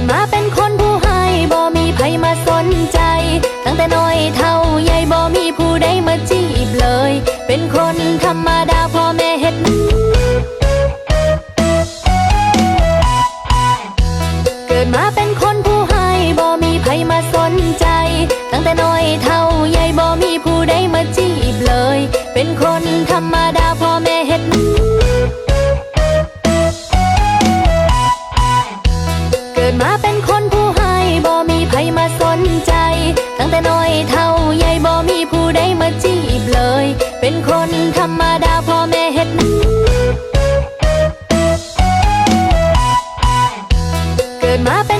ดมาเป็นคนผู้ให้บ่มีไผมาสนใจ ตั้งแต่น้อยเท่าใหญ่บ่มีผู้ใดมาจีบเลย เป็นคนธรรมดาพ่อแม่เห็ดเกิดมาเป็นคนผู้ให้บ่มีไผมาสนใจ ตั้งแต่น้อยเท่าใหญ่บ่มีผู้ใดมาจี ตั้งแต่น้อยเท่าใหญ่บ่มีผู้ใดมาจีบเลย เป็นคนธรรมดาพ่อแม่เฮ็ดนะเกิดมาเป็น